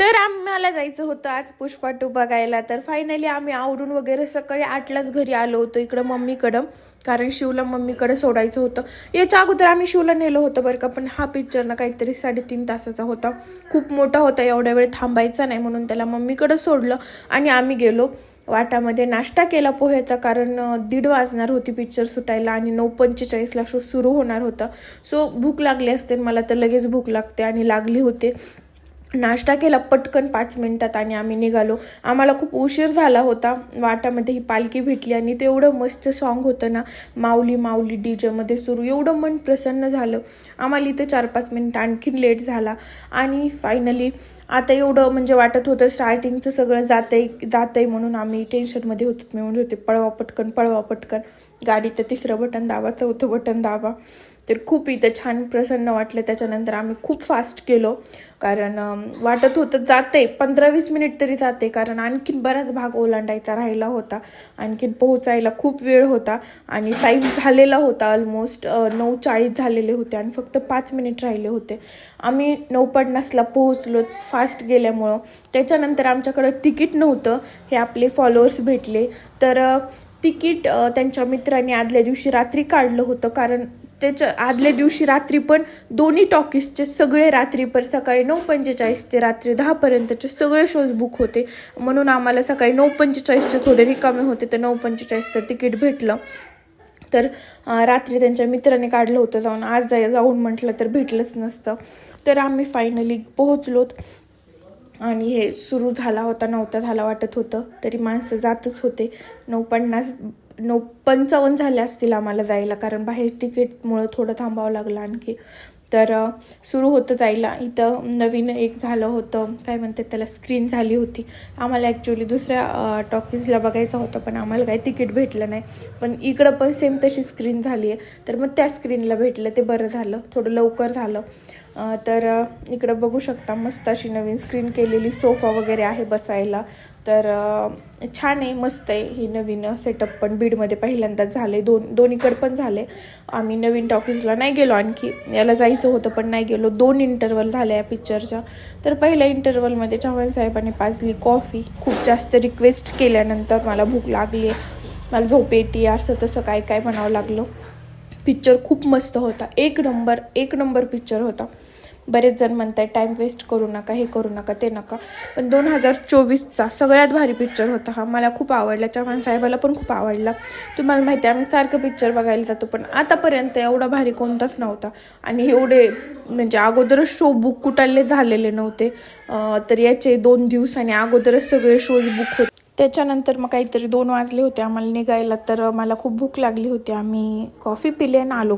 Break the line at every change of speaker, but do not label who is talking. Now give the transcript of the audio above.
तर आम्हाला जायचं होतं आज पुष्पा टू बघायला. तर फायनली आम्ही आवरून वगैरे सकाळी आठलाच घरी आलो होतो इकडं मम्मीकडं. कारण शिवला मम्मीकडे सोडायचं होतं. याच्या अगोदर आम्ही शिवला नेलं होतं बरं का पण हा पिक्चर ना काहीतरी साडेतीन तासाचा होता. खूप मोठा होता एवढ्या वेळ थांबायचा नाही म्हणून त्याला मम्मीकडं सोडलं आणि आम्ही गेलो. वाटामध्ये नाश्ता केला पोह्याचा कारण दीड वाजणार होती पिक्चर सुटायला आणि नऊ पंचेचाळीसला शो सुरू होणार होता. सो भूक लागली असते मला तर लगेच भूक लागते आणि लागली होते. नाश्ता केला पटकन पाच मिनिटात आणि आम्ही निघालो. आम्हाला खूप उशीर झाला होता. वाटामध्ये ही पालखी भेटली आणि ते एवढं मस्त सॉन्ग होतं ना माऊली माऊली डी जेमध्ये सुरू. एवढं मन प्रसन्न झालं. आम्हाला इथे चार पाच मिनटं आणखीन लेट झाला. आणि फायनली आता एवढं म्हणजे वाटत होतं स्टार्टिंगचं सगळं जातंय जातंय म्हणून आम्ही टेन्शनमध्ये होतो. मी म्हणत होते पळवा पटकन पळवा पटकन. गाडीचं तिसरं बटन दाबा चौथं बटन दाबा. तर खूप इथं छान प्रसन्न वाटलं. त्याच्यानंतर आम्ही खूप फास्ट केलो कारण वाटत होतं जाते. पंधरा वीस मिनिट तरी जाते. कारण आणखीन बराच भाग ओलांडायचा राहिला होता. आणखीन पोहोचायला खूप वेळ होता. आणि टाईम झालेला होता ऑलमोस्ट नऊ चाळीस झालेले होते. आणि फक्त पाच मिनिट राहिले होते. आम्ही नऊ पन्नासला पोहोचलो फास्ट गेल्यामुळं. त्याच्यानंतर आमच्याकडं तिकीट नव्हतं. हे आपले फॉलोअर्स भेटले. तर तिकीट त्यांच्या मित्रांनी आदल्या दिवशी रात्री काढलं होतं. कारण त्याच्या आदल्या दिवशी रात्री पण दोन्ही टॉकीजचे सगळे रात्री पण सकाळी नऊ पंचेचाळीस ते रात्री दहापर्यंतचे सगळे शोज बुक होते. म्हणून आम्हाला सकाळी नऊ पंचेचाळीसचे थोडे रिकामे होते तर नऊ पंचेचाळीसचं तिकीट भेटलं. तर रात्री त्यांच्या मित्राने काढलं होतं जाऊन. आज जाय जाऊन म्हटलं तर भेटलंच नसतं. तर आम्ही फायनली पोहोचलोत. आणि हे सुरू झाला होता नव्हता झाला वाटत होतं. तरी माणसं जातच होते. नऊ पन्नास नऊ पंचावन्न झाले असतील आम्हाला जायला कारण बाहेर तिकीटमुळं थोडं थांबावं लागलं आणखी. तर सुरू होतं जायला. इथं नवीन एक झालं होतं काय म्हणतात त्याला स्क्रीन झाली होती. आम्हाला ॲक्च्युली दुसऱ्या टॉकीजला बघायचं होतं पण आम्हाला काही तिकीट भेटलं नाही. पण इकडं पण सेम तशी स्क्रीन झाली आहे तर मग त्या स्क्रीनला भेटलं ते बरं झालं. थोडं लवकर झालं. तर इकडं बघू शकता मस्त अशी नवीन स्क्रीन केलेली सोफा वगैरे आहे बसायला. तर छान आहे मस्त आहे. ही नवीन सेटअप पण बीडमध्ये पहिल्यांदाच झाले. दोन दोन्हीकडे पण झाले. आम्ही नवीन टॉकीजला नाही गेलो आणखी. याला जायचं होतं पण नाही गेलो. दोन इंटरवल झाले या पिक्चरच्या तर पहिल्या इंटरवलमध्ये चव्हाण साहेबांनी पाजली कॉफी खूप जास्त रिक्वेस्ट केल्यानंतर मला भूक लागली आहे. मला झोप येते असं तसं काय काय म्हणावं लागलं. पिक्चर खूप मस्त होता. एक नंबर एक नंबर पिक्चर होता. बरेच जण म्हणताय टाईम वेस्ट करू नका हे करू नका ते नका. पण दोन हजार चोवीसचा सगळ्यात भारी पिक्चर होता हा. मला खूप आवडला चव्हाण साहेबाला पण खूप आवडला. तुम्हाला माहिती आहे आम्ही सारखं पिक्चर बघायला जातो पण आतापर्यंत एवढा भारी कोणताच नव्हता. आणि एवढे म्हणजे अगोदरच शो बुक कुठाले झालेले नव्हते. तर याचे दोन दिवसांनी अगोदरच सगळे शोज बुक होते. त्याच्यानंतर मग काहीतरी दोन वाजले होते आम्हाला निघायला तर मला खूप भूक लागली होती. आम्ही कॉफी पिली आणि आलो